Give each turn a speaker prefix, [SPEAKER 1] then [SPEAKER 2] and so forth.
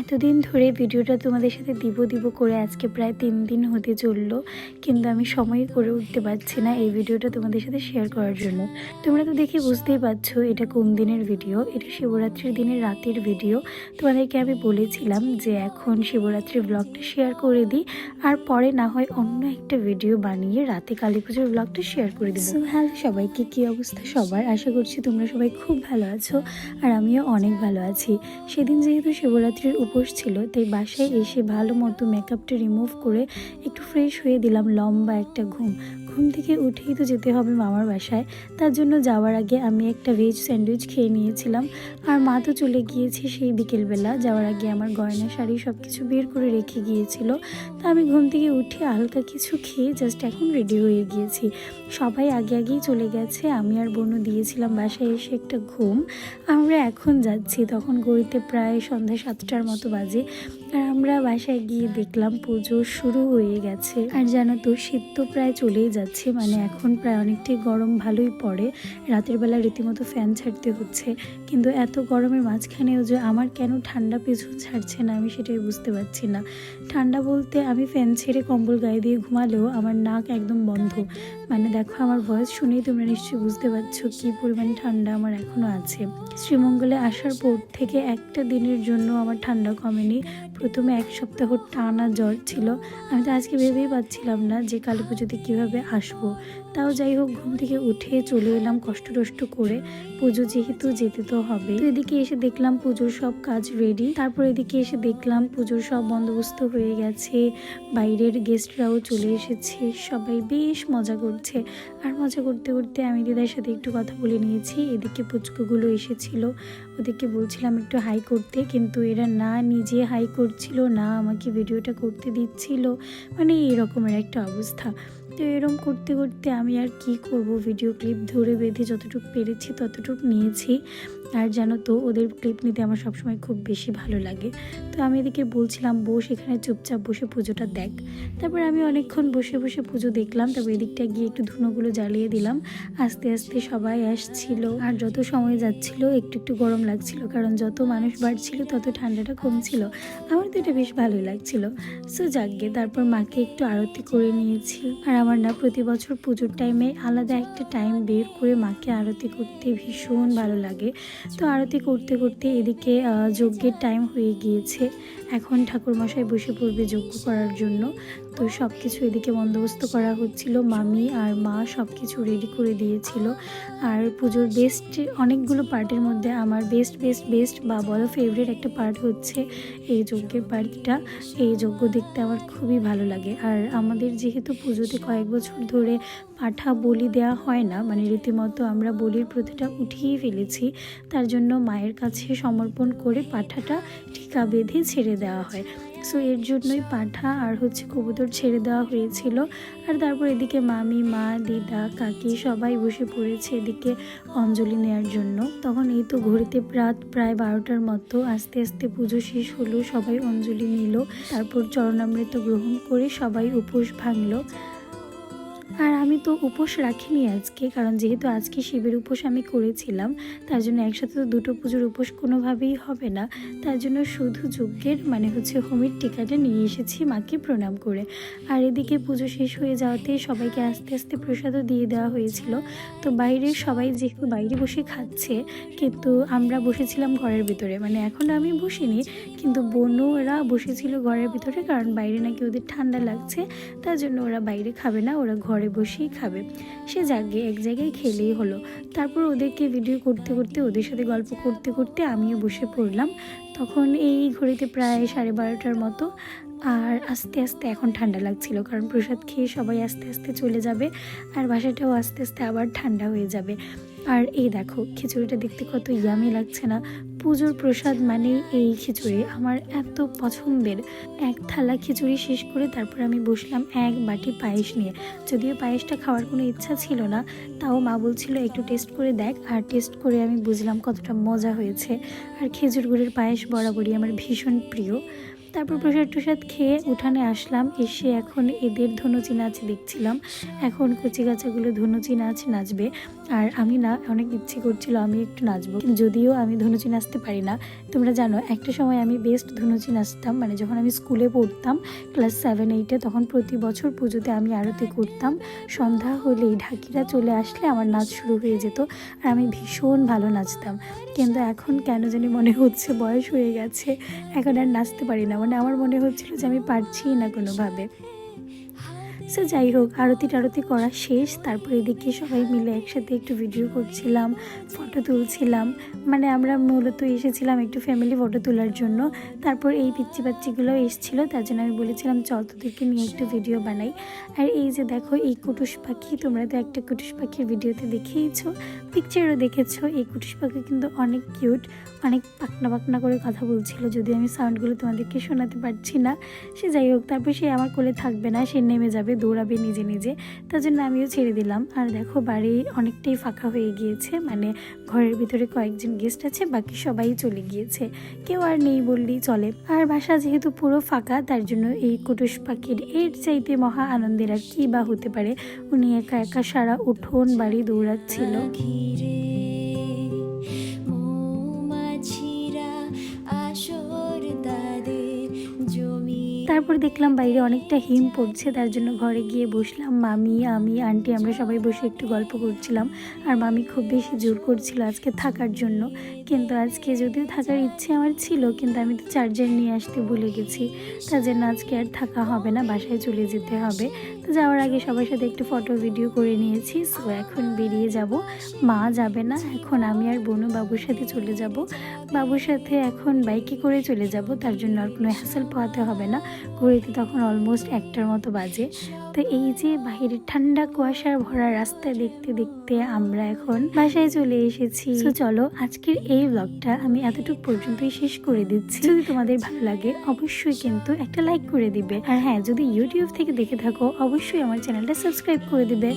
[SPEAKER 1] এতদিন ধরে ভিডিওটা তোমাদের সাথে দিব দিব করে আজকে প্রায় তিন দিন হতে চলল, কিন্তু আমি সময় করে উঠতে পারছি না এই ভিডিওটা তোমাদের সাথে শেয়ার করার জন্য। তোমরা তো দেখে বুঝতেই পারছ এটা কোন দিনের ভিডিও, এটা শিবরাত্রির দিনের রাতের ভিডিও। তোমাদেরকে আমি বলেছিলাম যে এখন শিবরাত্রির ব্লগটা শেয়ার করে দিই, আর পরে না হয় অন্য একটা ভিডিও বানিয়ে রাতে কালী পুজোর ব্লগটা শেয়ার করে দিই হ্যালো সবাইকে কী অবস্থা সবার? আশা করছি তোমরা সবাই খুব ভালো আছো, আর আমিও অনেক ভালো আছি। সেদিন যেহেতু শিবরাত্রির উপোস ছিল, তাই বাসায় এসে ভালো মতো মেকআপটা রিমুভ করে একটু ফ্রেশ হয়ে দিলাম লম্বা একটা ঘুম। ঘুম থেকে উঠেই তো যেতে হবে মামার বাসায়। তার জন্য যাওয়ার আগে আমি একটা ভেজ স্যান্ডউইচ খেয়ে নিয়েছিলাম। আর মা তো চলে গিয়েছে সেই বিকেলবেলা। যাওয়ার আগে আমার গয়না শাড়ি সব কিছু বের করে রেখে গিয়েছিল। তা আমি ঘুম থেকে উঠে হালকা কিছু খেয়ে জাস্ট এখন রেডি হয়ে গিয়েছি। সবাই আগে আগেই চলে গেছে। আমি আর বোনও দিয়েছিলাম বাসায় এসে একটা ঘুম। আমরা এখন যাচ্ছি। তখন গড়িতে প্রায় সন্ধ্যা সাতটার মতো বাজে। আর আমরা বাসায় গিয়ে দেখলাম পুজো শুরু হয়ে গেছে। আর জানো তো, শীত তো প্রায় চলেই যাচ্ছে মানে এখন প্রায় অনেকটাই গরম ভালোই পড়ে। রাতের বেলা রীতিমতো ফ্যান ছাড়তে হচ্ছে, কিন্তু এত গরমের মাঝখানেও যে আমার কেন ঠান্ডা পিছু ছাড়ছে না, আমি সেটাই বুঝতে পারছি না। ঠান্ডা বলতে আমি ফ্যান ছেড়ে কম্বল গায়ে দিয়ে ঘুমালেও আমার নাক একদম বন্ধ। মানে দেখো, আমার ভয়েস শুনেই তোমরা নিশ্চয়ই বুঝতে পারছ কী পরিমাণ ঠান্ডা আমার এখনও আছে। শ্রীমঙ্গলে আসার পর থেকে একটা দিনের জন্য আমার ঠান্ডা কমেনি। প্রথমে এক সপ্তাহ টানা জ্বর ছিল। আমি তো আজকে ভেবেই পাচ্ছিলাম না যে কালী পুজোতে কীভাবে আসব। তাও যাই হোক, ঘুম থেকে উঠে চলে এলাম কষ্ট টষ্ট করে। পুজো যেহেতু যেতে তো হবে তো এদিকে এসে দেখলাম পুজোর সব কাজ রেডি তারপর এদিকে এসে দেখলাম পুজোর সব বন্দোবস্ত হয়ে গেছে। বাইরের গেস্টরাও চলে এসেছে। সবাই বেশ মজা করছে। আর মজা করতে করতে আমি দিদার সাথে একটু কথা বলে নিয়েছি। এদিকে পুচকুগুলো এসেছিল। ওদেরকে বলছিলাম একটু হাই করতে, কিন্তু এরা না নিজে হাই করছিল, না আমাকে ভিডিওটা করতে দিচ্ছিল। মানে এরকমের একটা অবস্থা। তো এরম করতে করতে আমি আর কি করব? ভিডিও ক্লিপ ধরে বেঁধে যতটুকু পেরেছি ততটুকু নিয়েছি। আর জানো তো, ওদের ক্লিপ নিতে আমার সবসময় খুব বেশি ভালো লাগে। তো আমি এদিকে বলছিলাম, বস এখানে চুপচাপ বসে পুজোটা দেখ। তারপর আমি অনেকক্ষণ বসে বসে পুজো দেখলাম, তারপর এদিকটা গিয়ে একটু ধুনোগুলো জ্বালিয়ে দিলাম। আস্তে আস্তে সবাই আসছিল। আর যত সময় যাচ্ছিল, একটু একটু গরম লাগছিল, কারণ যত মানুষ বাড়ছিল, তত ঠান্ডাটা কমছিল। আমার তো এটা বেশ ভালোই লাগছিল। সো যাকগে, তারপর মাকে একটু আরতি করে নিয়েছি। আর আমার না, প্রতি বছর পুজোর টাইমে আলাদা একটা টাইম বের করে মাকে আরতি করতে ভীষণ ভালো লাগে। তো আরতি করতে করতে এদিকে যজ্ঞের টাইম হয়ে গিয়েছে। এখন ঠাকুরমশাই বসে পড়বে যজ্ঞ করার জন্য। তো সব কিছু এদিকে বন্দোবস্ত করা হচ্ছিল। মামি আর মা সব কিছু রেডি করে দিয়েছিল। আর পুজোর বেস্ট অনেকগুলো পার্টের মধ্যে আমার বেস্ট বেস্ট বেস্ট বা বলো ফেভারিট একটা পার্ট হচ্ছে এই যজ্ঞের পার্টটা। এই যজ্ঞ দেখতে আমার খুবই ভালো লাগে। আর আমাদের যেহেতু পুজোতে কয়েক বছর ধরে পাঠা বলি দেওয়া হয় না মানে রীতিমতো আমরা বলির প্রথাটা উঠিয়ে ফেলেছি, তার জন্য মায়ের কাছে সমর্পণ করে পাঠাটা টিকা বেঁধে ছেড়ে দেওয়া হয়। সো এর জন্যই পাঠা আর হচ্ছে কবুতর ছেড়ে দেওয়া হয়েছিল। আর তারপর এদিকে মামি, মা, দিদা, কাকি সবাই বসে পড়েছে এদিকে অঞ্জলি নেয়ার জন্য। তখন এই তো ঘড়িতে প্রাত প্রায় বারোটার মতো। আস্তে আস্তে পুজো শেষ হলো, সবাই অঞ্জলি নিল। তারপর চরণামৃত গ্রহণ করে সবাই উপোস ভাঙলো। আর আমি তো উপোস রাখিনি আজকে, কারণ যেহেতু আজকে শিবের উপোস আমি করেছিলাম, তার জন্য একসাথে তো দুটো পুজোর উপোস কোনোভাবেই হবে না। তার জন্য শুধু যজ্ঞের মানে হচ্ছে হোমের টিকাটা নিয়ে এসেছি মাকে প্রণাম করে। আর এদিকে পুজো শেষ হয়ে যাওয়াতে সবাইকে আস্তে আস্তে প্রসাদও দিয়ে দেওয়া হয়েছিল। তো বাইরে সবাই যেহেতু বাইরে বসে খাচ্ছে, কিন্তু আমরা বসেছিলাম ঘরের ভিতরে। মানে এখন আমি বসিনি, কিন্তু বোনরা বসেছিল ঘরের ভিতরে, কারণ বাইরে নাকি ওদের ঠান্ডা লাগছে, তার জন্য ওরা বাইরে খাবে না, ওরা ঘরে বসেই খাবে। সে জাগে, এক জায়গায় খেলেই হলো। তারপর ওদেরকে ভিডিও করতে করতে, ওদের সাথে গল্প করতে করতে আমিও বসে পড়লাম। তখন এই ঘড়িতে প্রায় সাড়ে বারোটার মতো। আর আস্তে আস্তে এখন ঠান্ডা লাগছিল, কারণ প্রসাদ খেয়ে সবাই আস্তে আস্তে চলে যাবে। আর বাসাটাও আস্তে আস্তে আবার ঠান্ডা হয়ে যাবে। আর এই দেখো, খিচুড়িটা দেখতে কত ইয়ামি লাগছে না। পুজোর প্রসাদ মানে এই খিচুড়ি। আমার এত পছন্দের এক থালা খিচুড়ি শেষ করে তারপর আমি বসলাম এক বাটি পায়েস নিয়ে। যদিও পায়েসটা খাওয়ার কোনো ইচ্ছা ছিল না, তাও মা বলছিল, একটু টেস্ট করে দেখ। আর টেস্ট করে আমি বুঝলাম কতটা মজা হয়েছে। আর খেজুর গুড়ের পায়েস বরাবরই আমার ভীষণ প্রিয়। তারপর প্রসাদ টসাদ খেয়ে উঠানে আসলাম এসে এখন এদের ধনুচি নাচ দেখছিলাম। এখন কচি গাছাগুলো ধনুচি নাচ নাচবে। আর আমি না অনেক ইচ্ছে করছিল আমি একটু নাচবো। যদিও আমি ধনুচি নাচতে পারি না। তোমরা জানো একটা সময় আমি বেস্ট ধনুচি নাচতাম। মানে যখন আমি স্কুলে পড়তাম ক্লাস সেভেন এইটে তখন প্রতি বছর পুজোতে আমি আরতি করতাম। সন্ধ্যা হলেই ঢাকিরা চলে আসলে আমার নাচ শুরু হয়ে যেত। আর আমি ভীষণ ভালো নাচতাম। কিন্তু এখন কেন জানি মনে হচ্ছে বয়স হয়ে গেছে। এখন আর নাচতে পারি না। মানে আমার মনে হচ্ছিল যে আমি পারছি না কোনোভাবে। সে যাই হোক, আরতি টারতি করা শেষ। তারপর এদিকে সবাই মিলে একসাথে একটু ভিডিও করছিলাম ফটো তুলছিলাম। মানে আমরা মূলত এসেছিলাম একটু ফ্যামিলি ফটো তোলার জন্য। তারপর এই পিচ্ছি পাচ্ছিগুলো এসেছিল, তার জন্য আমি বলেছিলাম, চল তোদেরকে নিয়ে একটু ভিডিও বানাই। আর এই যে দেখো, এই কুটুস পাখি, তোমরা তো একটা কুটুস পাখির ভিডিওতে দেখেইছো পিকচারও দেখেছ। এই কুটুস পাখি কিন্তু অনেক কিউট অনেক পাকনা পাকনা করে কথা বলছিল যদি আমি সাউন্ডগুলো তোমাদেরকে শোনাতে পারছি না। সে যাই হোক, তারপর সে আমার কোলে থাকবে না, সে নেমে যাবে। দৌড়াবে নিজে নিজে, তার জন্য আমিও ছেড়ে দিলাম। আর দেখো, বাড়ি অনেকটাই ফাঁকা হয়ে গিয়েছে মানে ঘরের ভিতরে কয়েকজন গেস্ট আছে, বাকি সবাই চলে গিয়েছে। কেউ আর নেই বললেই চলে। আর বাসা যেহেতু পুরো ফাঁকা, তার জন্য এই কুটুস পাখির এর চাইতে মহা আনন্দের আর কী বা হতে পারে? উনি একা একা সারা উঠোন বাড়ি দৌড়াচ্ছিল।
[SPEAKER 2] ঘিরে
[SPEAKER 1] তারপর দেখলাম বাইরে অনেকটা হিম পড়ছে, তার জন্য ঘরে গিয়ে বসলাম। মামি, আমি, আন্টি আমরা সবাই বসে একটু গল্প করছিলাম। আর মামি খুব বেশি জোর করছিল আজকে থাকার জন্য। কিন্তু আজকে যদিও থাকার ইচ্ছে আমার ছিল, কিন্তু আমি তো চার্জার নিয়ে আসতে ভুলে গেছি। তার জন্য আজকে আর থাকা হবে না, বাসায় চলে যেতে হবে। তো যাওয়ার আগে সবার সাথে একটু ফটো ভিডিও করে নিয়েছি। সো এখন বেরিয়ে যাব। মা যাবে না, এখন আমি আর বনু বাবুর সাথে চলে যাব। বাবুর সাথে এখন বাইকে করে চলে যাব, তার জন্য আর কোনো হ্যাসেল পোহাতে হবে না। ঘড়িতে তখন অলমোস্ট একটার মতো বাজে। তো এই যে বাহিরে ঠান্ডা কুয়াশার ভরা রাস্তা দেখতে দেখতে আমরা এখন বাসায় চলে এসেছি। তো চলো আজকের এই ব্লগটা আমি এতটুকু পর্যন্তই শেষ করে দিচ্ছি। যদি তোমাদের ভালো লাগে অবশ্যই কিন্তু একটা লাইক করে দিবে। আর হ্যাঁ যদি ইউটিউব থেকে দেখে থাকো, অবশ্যই আমার চ্যানেলটা সাবস্ক্রাইব করে দিবে।